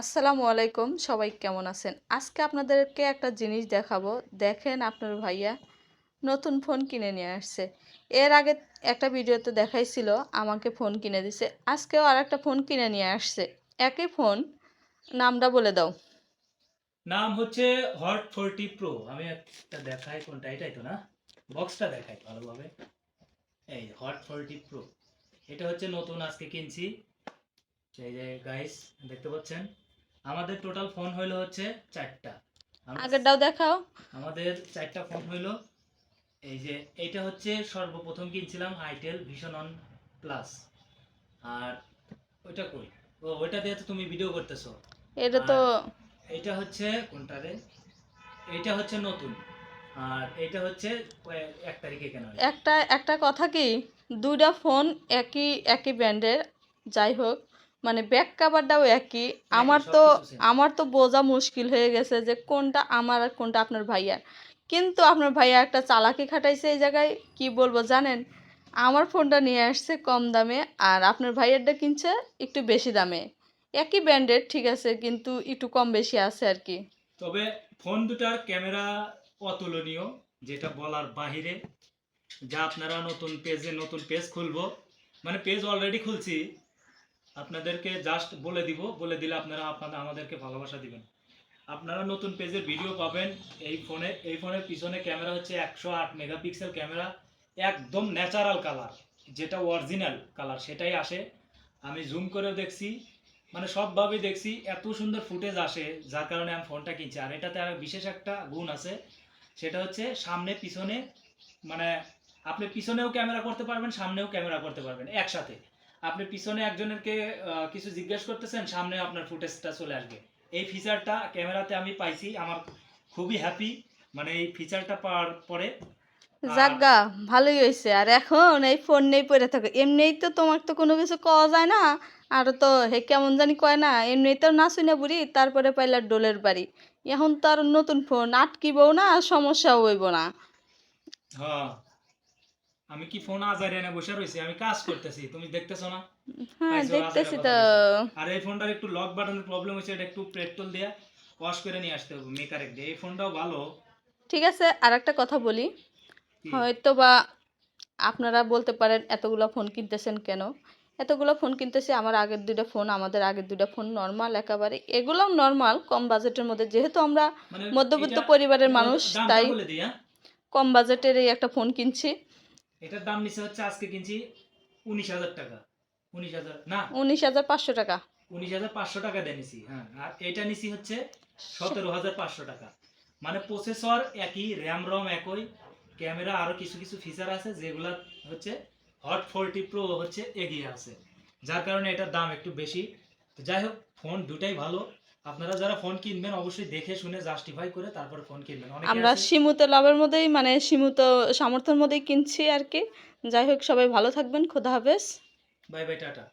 আসসালামু আলাইকুম, সবাই কেমন আছেন? আজকে আপনাদেরকে একটা জিনিস দেখাবো। দেখেন আপনার ভাইয়া নতুন ফোন কিনে নিয়ে আসছে। এর আগে একটা ভিডিওতে দেখাইছিল, আমাকে ফোন কিনে দিছে। আজকেও আর একটা ফোন কিনে নিয়ে আসছে। একই ফোন, নামটা বলে দাও। নাম হচ্ছে হট ফোরটি প্রো আমি একটা দেখাই কোনটা এটাই তো না? বক্সটা দেখাই ভালোভাবে। এই হট ফোরটি প্রো এটা হচ্ছে নতুন আজকে কিনছি। এই যে গাইস দেখতে পাচ্ছেন? আমাদের টোটাল ফোন হইল হচ্ছে চারটা। আগেরটাও দেখাও। আমাদের চারটা ফোন হইল। এই যে এইটা হচ্ছে সর্বপ্রথম কিনছিলাম আইটেল ভিশন অন প্লাস আর ওইটা কই? ও ওইটা দিয়ে তো তুমি ভিডিও করতেছো। এটা তো এটা হচ্ছে কোনটা রে এইটা হচ্ছে নতুন। আর এইটা হচ্ছে এক তারিখে কেনা। একটা একটা কথা কি? দুইটা ফোন একই একই ব্র্যান্ডের যাই হোক মানে ব্যাক কাভারটাও একই। আমার তো আমার তো বোঝা মুশকিল হয়ে গেছে যে কোনটা আমার আর কোনটা আপনার ভাইয়ার। কিন্তু আপনার ভাইয়া একটা চালাকি খাটাইছে এই জায়গায় কি বলব জানেন? আমার ফোনটা নিয়ে আসছে কম দামে আর আপনার ভাইয়ারটা কিনছে একটু বেশি দামে। একই ব্র্যান্ডের ঠিক আছে কিন্তু একটু কম বেশি আছে আর কি। তবে ফোন দুটার ক্যামেরা অতুলনীয় যেটা বলার বাহিরে। যা আপনারা নতুন পেজে নতুন পেজ খুলবো। মানে পেজ অলরেডি খুলছি আপনাদেরকে জাস্ট বলে দিব, বলে দিলে আপনারা আপনাদের, আমাদেরকে ভালোবাসা দিবেন। আপনারা নতুন পেজের ভিডিও পাবেন, এই ফোনে এই ফোনের পিছনে ক্যামেরা হচ্ছে একশো আট মেগাপিক্সেল ক্যামেরা একদম ন্যাচারাল কালার যেটা অরিজিনাল কালার সেটাই আসে। আমি জুম করেও দেখছি মানে সবভাবেই দেখছি, এত সুন্দর ফুটেজ আসে, যার কারণে আমি ফোনটা কিনছি। আর এটাতে আর বিশেষ একটা গুণ আছে, সেটা হচ্ছে সামনে, পিছনে মানে আপনি পিছনেও ক্যামেরা করতে পারবেন, সামনেও ক্যামেরা করতে পারবেন, একসাথে। আপনি পিছনে একজনেরকে কিছু জিজ্ঞেস করতেছেন সামনে আপনার ফুটেজটা চলে আসবে। এই ফিচারটা ক্যামেরাতে আমি পাইছি আমার খুবই হ্যাপি মানে এই ফিচারটা পাওয়ার পরে। যাজ্ঞা ভালোই হয়েছে আর এখন এই ফোন নেই পড়ে থাকে। এমনিই তো তোমার তো কোনো কিছু কওয়া যায় না আর তো হে কেমন জানি কয় না এমনি তো না শুনে বুড়ি তারপরে পাইলা ডোলের বাড়ি। এখন তো আর নতুন ফোন আটকিবও না সমস্যাও হইব না। হ্যাঁ। আমি কি ফোন আজারে এনে বসে রয়েছি আমি কাজ করতেছি তুমি দেখতেছো না? হ্যাঁ দেখতেছি তো। আর এই ফোনটার একটু লক বাটনের প্রবলেম হচ্ছে এটা একটু পেট্রোল দিয়ে ওয়াশ করে নিয়ে আসতে হবে মেকারেক দিয়ে। এই ফোনটাও ভালো। ঠিক আছে আর একটা কথা বলি। হয়তো বা আপনারা বলতে পারেন এতগুলো ফোন কিনতেছেন কেন? এতগুলো ফোন কিনতেছি আমার আগের দুইটা ফোন আমাদের আগের দুইটা ফোন নর্মাল একেবারে। এগুলোও নর্মাল কম বাজেটের মধ্যে। যেহেতু আমরা মানে মধ্যবিত্ত পরিবারের মানুষ তাই হ্যাঁ? কম বাজেটের এই একটা ফোন কিনছি। এটার দাম নিচে হচ্ছে আজকে কিনছি উনিশ হাজার টাকা। উনিশ হাজার না? উনিশ হাজার পাঁচশো টাকা। উনিশ হাজার পাঁচশো টাকা দিয়ে নিছি হ্যাঁ। আর এটা নিছি হচ্ছে সতেরো হাজার পাঁচশো টাকা। মানে প্রসেসর একই র্যাম রম একই ক্যামেরা আরও কিছু কিছু ফিচার আছে যেগুলা হচ্ছে হট ফোরটি প্রো হচ্ছে এগিয়ে আছে। যার কারণে এটার দাম একটু বেশি। তো যাই হোক ফোন দুটাই ভালো। আপনারা যারা ফোন কিনবেন অবশ্যই দেখে শুনে জাস্টিফাই করে তারপর ফোন কিনবেন। আমরা সীমিত লাভের মধ্যেই মানে সীমিত সামর্থ্যের মধ্যেই কিনছি আর কি। যাই হোক সবাই ভালো থাকবেন খোদা হাফেজ। Bye bye tata.